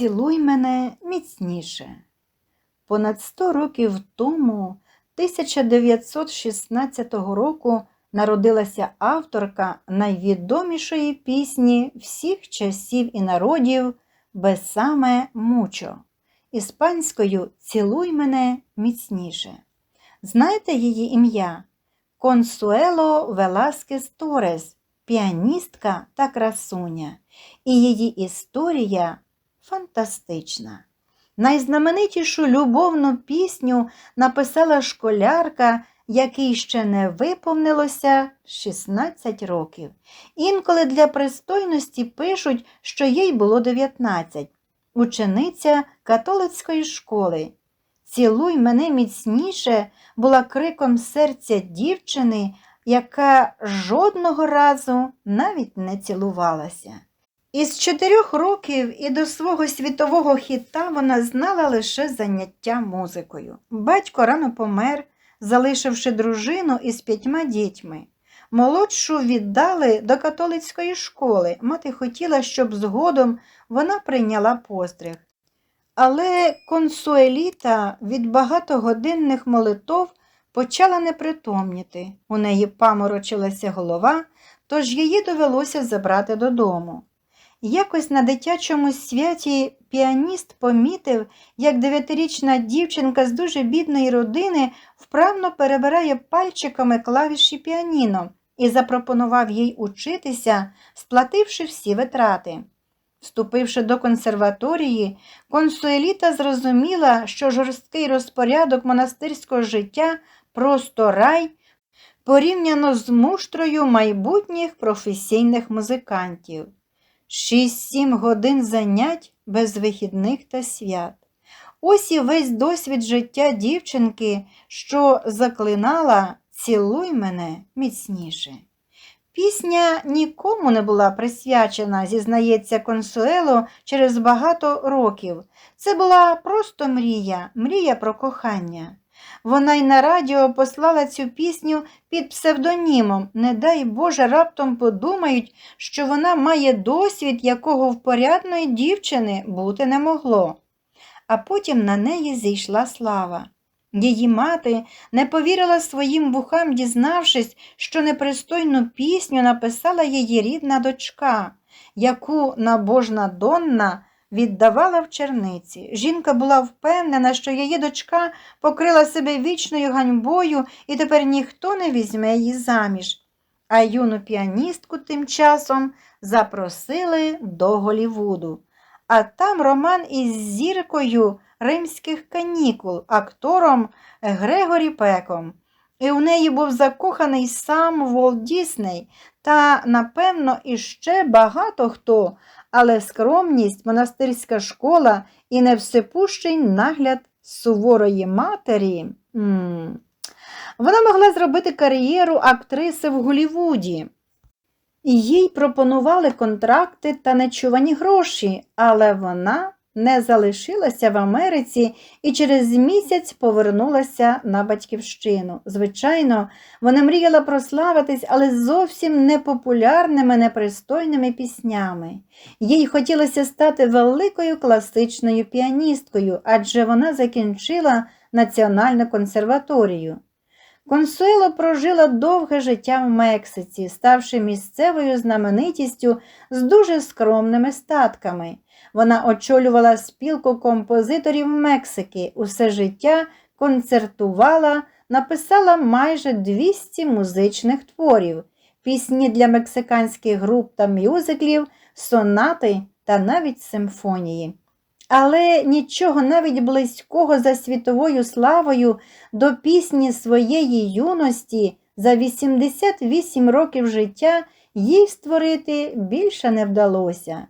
Цілуй мене міцніше. Понад 100 років тому, 1916 року, народилася авторка найвідомішої пісні всіх часів і народів Бесаме Мучо, іспанською Цілуй мене міцніше. Знаєте її ім'я? Консуело Веласкес Торес, піаністка та красуня. І її історія фантастична. Найзнаменитішу любовну пісню написала школярка, якій ще не виповнилося 16 років. Інколи для пристойності пишуть, що їй було 19. Учениця католицької школи. Цілуй мене міцніше була криком серця дівчини, яка жодного разу навіть не цілувалася. Із чотирьох років і до свого світового хіта вона знала лише заняття музикою. Батько рано помер, залишивши дружину із п'ятьма дітьми. Молодшу віддали до католицької школи. Мати хотіла, щоб згодом вона прийняла постриг. Але консуеліта від багатогодинних молитов почала непритомніти. У неї паморочилася голова, тож її довелося забрати додому. Якось на дитячому святі піаніст помітив, як дев'ятирічна дівчинка з дуже бідної родини вправно перебирає пальчиками клавіші піаніно і запропонував їй учитися, сплативши всі витрати. Вступивши до консерваторії, консуеліта зрозуміла, що жорсткий розпорядок монастирського життя просто рай порівняно з муштрою майбутніх професійних музикантів. Шість-сім годин занять без вихідних та свят. Ось і весь досвід життя дівчинки, що заклинала Цілуй мене міцніше. Пісня нікому не була присвячена, зізнається Консуело через багато років. Це була просто мрія, мрія про кохання. Вона й на радіо послала цю пісню під псевдонімом. Не дай Боже, раптом подумають, що вона має досвід, якого в порядної дівчини бути не могло. А потім на неї зійшла слава. Її мати не повірила своїм вухам, дізнавшись, що непристойну пісню написала її рідна дочка, яку набожна Донна віддавала в черниці. Жінка була впевнена, що її дочка покрила себе вічною ганьбою і тепер ніхто не візьме її заміж. А юну піаністку тим часом запросили до Голівуду. А там роман із зіркою римських канікул, актором Грегорі Пеком. І у неї був закоханий сам Волт Дісней та, напевно, іще багато хто, але скромність, монастирська школа і невсепущий нагляд суворої матері. М -м. Вона могла зробити кар'єру актриси в Голівуді. Їй пропонували контракти та нечувані гроші, але вона не залишилася в Америці і через місяць повернулася на батьківщину. Звичайно, вона мріяла прославитись, але зовсім непопулярними, непристойними піснями. Їй хотілося стати великою класичною піаністкою, адже вона закінчила Національну консерваторію. Консуело прожила довге життя в Мексиці, ставши місцевою знаменитістю з дуже скромними статками. Вона очолювала спілку композиторів Мексики, усе життя концертувала, написала майже 200 музичних творів, пісні для мексиканських груп та мюзиклів, сонати та навіть симфонії. Але нічого навіть близького за світовою славою до пісні своєї юності за 88 років життя їй створити більше не вдалося.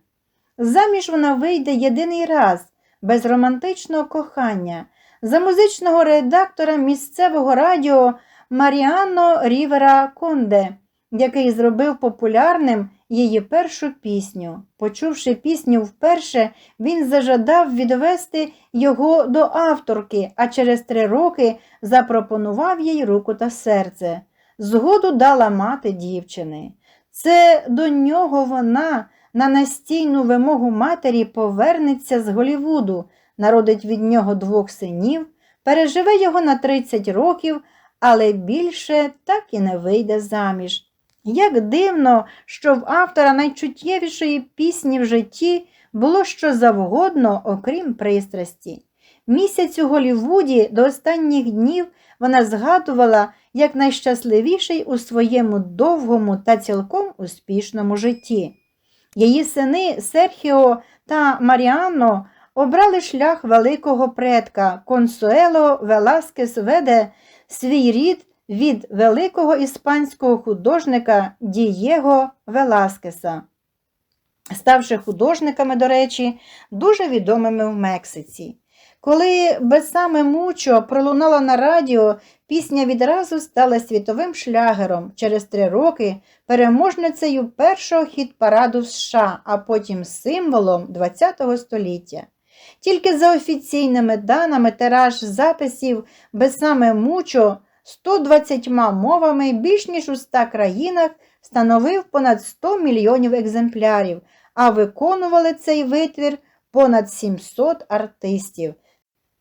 Заміж вона вийде єдиний раз, без романтичного кохання, за музичного редактора місцевого радіо Маріано Рівера Конде, який зробив популярним її першу пісню. Почувши пісню вперше, він зажадав відвести його до авторки, а через три роки запропонував їй руку та серце. Згоду дала мати дівчини. Це до нього вона на настійну вимогу матері повернеться з Голівуду, народить від нього двох синів, переживе його на 30 років, але більше так і не вийде заміж. Як дивно, що в автора найчуттєвішої пісні в житті було що завгодно, окрім пристрасті. Місяць у Голівуді до останніх днів вона згадувала як найщасливіший у своєму довгому та цілком успішному житті. Її сини Серхіо та Маріанно обрали шлях великого предка Консуело Веласкес веде свій рід від великого іспанського художника Дієго Веласкеса, ставши художниками, до речі, дуже відомими в Мексиці. Коли Бесаме Мучо пролунала на радіо, пісня відразу стала світовим шлягером через три роки переможницею першого хіт-параду в США, а потім символом ХХ століття. Тільки за офіційними даними тираж записів Бесаме Мучо 120 мовами більш ніж у 100 країнах становив понад 100 мільйонів екземплярів, а виконували цей витвір понад 700 артистів,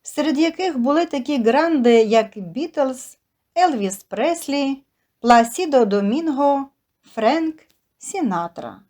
серед яких були такі гранди, як Бітлз, Елвіс Преслі, Пласідо Домінго, Френк Сінатра.